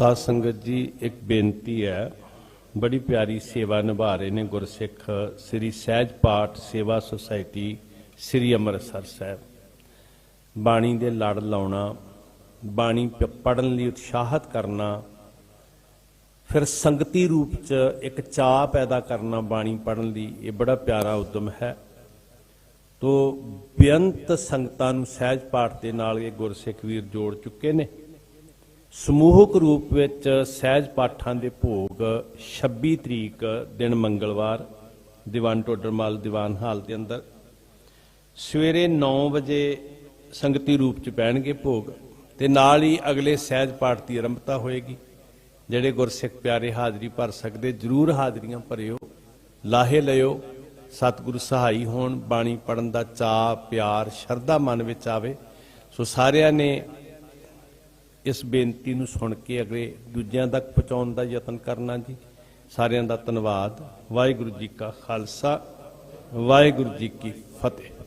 ਸਾਧ ਸੰਗਤ ਜੀ, ਇੱਕ ਬੇਨਤੀ ਹੈ। ਬੜੀ ਪਿਆਰੀ ਸੇਵਾ ਨਿਭਾ ਰਹੇ ਨੇ ਗੁਰਸਿੱਖ ਸ੍ਰੀ ਸਹਿਜ ਪਾਠ ਸੇਵਾ ਸੁਸਾਇਟੀ ਸ੍ਰੀ ਅੰਮ੍ਰਿਤਸਰ ਸਾਹਿਬ। ਬਾਣੀ ਦੇ ਲੜ ਲਾਉਣਾ, ਬਾਣੀ ਪੜਨ ਲਈ ਉਤਸ਼ਾਹਤ ਕਰਨਾ, ਫਿਰ ਸੰਗਤੀ ਰੂਪ ਚ ਇੱਕ ਚਾਹ ਪੈਦਾ ਕਰਨਾ ਬਾਣੀ ਪੜਨ ਲਈ, ਇਹ ਬੜਾ ਪਿਆਰਾ ਉਦਮ ਹੈ। ਤੋ ਬੇਅੰਤ ਸੰਗਤਾਂ ਨੂੰ ਸਹਿਜ ਪਾਠ ਦੇ ਨਾਲ ਇਹ ਗੁਰਸਿੱਖ ਵੀਰ ਜੋੜ ਚੁੱਕੇ ਨੇ। ਸਮੂਹਕ ਰੂਪ ਵਿੱਚ ਸਹਿਜ ਪਾਠਾਂ ਦੇ ਭੋਗ 26 ਤਰੀਕ ਦਿਨ ਮੰਗਲਵਾਰ, ਦੀਵਾਨ ਟੋਡਰਮਲ ਦੀਵਾਨ ਹਾਲ ਦੇ ਅੰਦਰ। ਸਵੇਰੇ 9 ਵਜੇ ਸੰਗਤੀ ਰੂਪ ਚ ਪੈਣਗੇ ਭੋਗ ਤੇ ਨਾਲ ਹੀ ਅਗਲੇ ਸਹਿਜ ਪਾਠ ਦੀ ਆਰੰਭਤਾ ਹੋਏਗੀ, ਜਿਹੜੇ ਗੁਰਸਿੱਖ ਪਿਆਰੇ ਹਾਜ਼ਰੀ ਭਰ ਸਕਦੇ, ਜਰੂਰ ਹਾਜ਼ਰੀਆਂ ਭਰਿਓ, ਲਾਹੇ ਲਿਓ ਸਤਿਗੁਰੂ ਸਹਾਈ ਹੋਣ, ਬਾਣੀ ਪੜਨ ਦਾ ਚਾਅ, ਪਿਆਰ, ਸ਼ਰਧਾ ਮਨ ਵਿੱਚ ਆਵੇ। ਸੋ ਸਾਰਿਆਂ ਨੇ ਇਸ ਬੇਨਤੀ ਨੂੰ ਸੁਣ ਕੇ ਅਗਲੇ ਦੂਜਿਆਂ ਤੱਕ ਪਹੁੰਚਾਉਣ ਦਾ ਯਤਨ ਕਰਨਾ ਜੀ। ਸਾਰਿਆਂ ਦਾ ਧੰਨਵਾਦ। ਵਾਹਿਗੁਰੂ ਜੀ ਕਾ ਖਾਲਸਾ, ਵਾਹਿਗੁਰੂ ਜੀ ਕੀ ਫਤਿਹ।